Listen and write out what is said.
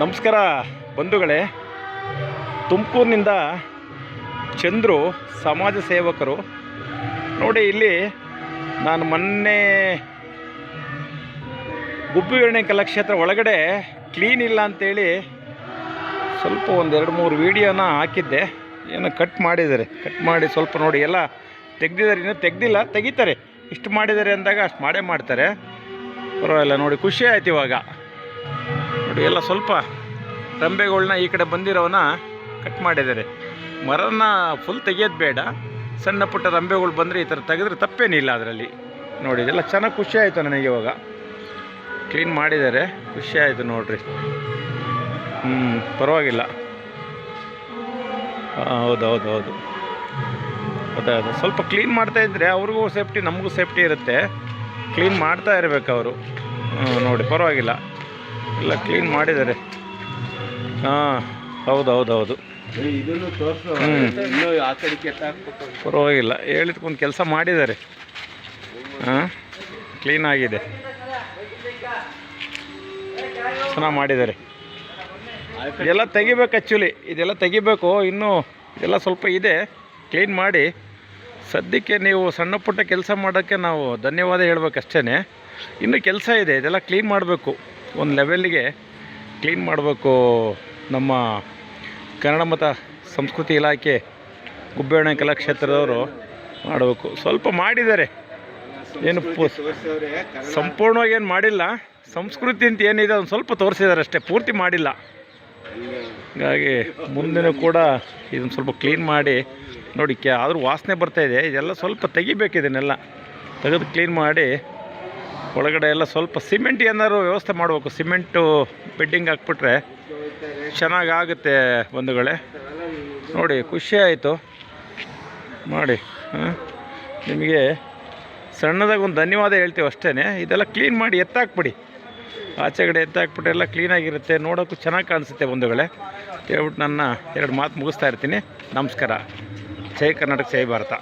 ನಮಸ್ಕಾರ ಬಂಧುಗಳೇ. ತುಮಕೂರಿನಿಂದ ಚಂದ್ರು ಸಮಾಜ ಸೇವಕರು. ನೋಡಿ ಇಲ್ಲಿ ನಾನು ಮೊನ್ನೆ ಗುಬ್ಬಿಗರಣೆ ಕಲಾಕ್ಷೇತ್ರ ಒಳಗಡೆ ಕ್ಲೀನ್ ಇಲ್ಲ ಅಂತೇಳಿ ಸ್ವಲ್ಪ ಒಂದು ಎರಡು ಮೂರು ವೀಡಿಯೋನ ಹಾಕಿದ್ದೆ. ಏನೋ ಕಟ್ ಮಾಡಿದ್ದಾರೆ. ಕಟ್ ಮಾಡಿ ಸ್ವಲ್ಪ ನೋಡಿ ಎಲ್ಲ ತೆಗ್ದಿದ್ದಾರೆ. ಇನ್ನೂ ತೆಗ್ದಿಲ್ಲ, ತೆಗಿತಾರೆ. ಇಷ್ಟು ಮಾಡಿದ್ದಾರೆ ಅಂದಾಗ ಅಷ್ಟು ಮಾಡೇ ಮಾಡ್ತಾರೆ. ಪರವಾಗಿಲ್ಲ ನೋಡಿ, ಖುಷಿ ಆಯ್ತು ಇವಾಗ. ನೋಡಿ, ಎಲ್ಲ ಸ್ವಲ್ಪ ರಂಬೆಗಳನ್ನ ಈ ಕಡೆ ಬಂದಿರೋವನ್ನ ಕಟ್ ಮಾಡಿದ್ದಾರೆ. ಮರನ ಫುಲ್ ತೆಗೆಯೋದು ಬೇಡ. ಸಣ್ಣ ಪುಟ್ಟ ರಂಬೆಗಳು ಬಂದರೆ ಈ ಥರ ತೆಗೆದ್ರೆ ತಪ್ಪೇನಿಲ್ಲ ಅದರಲ್ಲಿ. ನೋಡಿ ಎಲ್ಲ ಚೆನ್ನಾಗಿ ಖುಷಿ ಆಯಿತು ನನಗೆ ಇವಾಗ. ಕ್ಲೀನ್ ಮಾಡಿದ್ದಾರೆ. ಖುಷಿ ಆಯಿತು ನೋಡ್ರಿ. ಹ್ಞೂ ಪರವಾಗಿಲ್ಲ. ಹೌದು ಹೌದು ಹೌದು. ಸ್ವಲ್ಪ ಕ್ಲೀನ್ ಮಾಡ್ತಾ ಇದ್ದರೆ ಅವ್ರಿಗೂ ಸೇಫ್ಟಿ ನಮಗೂ ಸೇಫ್ಟಿ ಇರುತ್ತೆ. ಕ್ಲೀನ್ ಮಾಡ್ತಾ ಇರಬೇಕು ಅವರು. ನೋಡಿ, ಪರವಾಗಿಲ್ಲ. ಎಲ್ಲ ಕ್ಲೀನ್ ಮಾಡಿದ್ದಾರೆ. ಹಾಂ ಹೌದು ಹೌದು ಹೌದು ಪರವಾಗಿಲ್ಲ ಹೇಳಿದ್ಕೊಂಡು ಕೆಲಸ ಮಾಡಿದ್ದಾರೆ. ಹಾಂ ಕ್ಲೀನ್ ಆಗಿದೆ. ಚೆನ್ನಾಗಿ ಮಾಡಿದ್ದಾರೆ. ಇದೆಲ್ಲ ತೆಗಿಬೇಕು ಆ್ಯಕ್ಚುಲಿ ಇದೆಲ್ಲ ತೆಗಿಬೇಕು ಇನ್ನೂ ಇದೆಲ್ಲ ಸ್ವಲ್ಪ ಇದೆ ಕ್ಲೀನ್ ಮಾಡಿ. ಸದ್ಯಕ್ಕೆ ನೀವು ಸಣ್ಣ ಪುಟ್ಟ ಕೆಲಸ ಮಾಡೋಕ್ಕೆ ನಾವು ಧನ್ಯವಾದ ಹೇಳಬೇಕಷ್ಟೇ ಇನ್ನೂ ಕೆಲಸ ಇದೆ ಇದೆಲ್ಲ ಕ್ಲೀನ್ ಮಾಡಬೇಕು. ಒಂದು ಲೆವೆಲ್ಲಿಗೆ ಕ್ಲೀನ್ ಮಾಡಬೇಕು ನಮ್ಮ ಕನ್ನಡ ಮತ ಸಂಸ್ಕೃತಿ ಇಲಾಖೆ ಗುಬ್ಬೇಣ ಕಲಾಕ್ಷೇತ್ರದವರು ಮಾಡಬೇಕು. ಸ್ವಲ್ಪ ಮಾಡಿದ್ದಾರೆ. ಏನು ಸಂಪೂರ್ಣವಾಗಿ ಏನು ಮಾಡಿಲ್ಲ. ಸಂಸ್ಕೃತಿ ಅಂತ ಏನಿದೆ ಒಂದು ಸ್ವಲ್ಪ ತೋರಿಸಿದ್ದಾರೆ ಅಷ್ಟೇ. ಪೂರ್ತಿ ಮಾಡಿಲ್ಲ. ಹೀಗಾಗಿ ಮುಂದಿನ ಕೂಡ ಇದನ್ನು ಸ್ವಲ್ಪ ಕ್ಲೀನ್ ಮಾಡಿ ನೋಡಿ ಕ್ಯಾ ಆದರೂ ವಾಸನೆ ಬರ್ತಾಯಿದೆ ಇದೆಲ್ಲ ಸ್ವಲ್ಪ ತೆಗಿಬೇಕು ಇದನ್ನೆಲ್ಲ ತೆಗೆದು ಕ್ಲೀನ್ ಮಾಡಿ ಒಳಗಡೆ ಎಲ್ಲ ಸ್ವಲ್ಪ ಸಿಮೆಂಟ್ ಏನಾದ್ರು ವ್ಯವಸ್ಥೆ ಮಾಡಬೇಕು. ಸಿಮೆಂಟು ಬೆಡ್ಡಿಂಗ್ ಹಾಕ್ಬಿಟ್ರೆ ಚೆನ್ನಾಗಾಗುತ್ತೆ ಬಂಧುಗಳೇ. ನೋಡಿ, ಖುಷಿ ಆಯಿತು. ಮಾಡಿ ನಿಮಗೆ ಸಣ್ಣದಾಗಿ ಒಂದು ಧನ್ಯವಾದ ಹೇಳ್ತೀವಿ ಅಷ್ಟೇ ಇದೆಲ್ಲ ಕ್ಲೀನ್ ಮಾಡಿ ಎತ್ತಾಕ್ಬಿಡಿ. ಆಚೆ ಕಡೆ ಎತ್ತಾಕ್ಬಿಟ್ಟು ಎಲ್ಲ ಕ್ಲೀನಾಗಿರುತ್ತೆ ನೋಡೋಕ್ಕೂ ಚೆನ್ನಾಗಿ ಕಾಣಿಸುತ್ತೆ ಬಂಧುಗಳೇ. ಹೇಳ್ಬಿಟ್ಟು ನನ್ನ ಎರಡು ಮಾತು ಮುಗಿಸ್ತಾ ಇರ್ತೀನಿ. ನಮಸ್ಕಾರ. ಜೈ ಕರ್ನಾಟಕ, ಜೈ ಭಾರತ.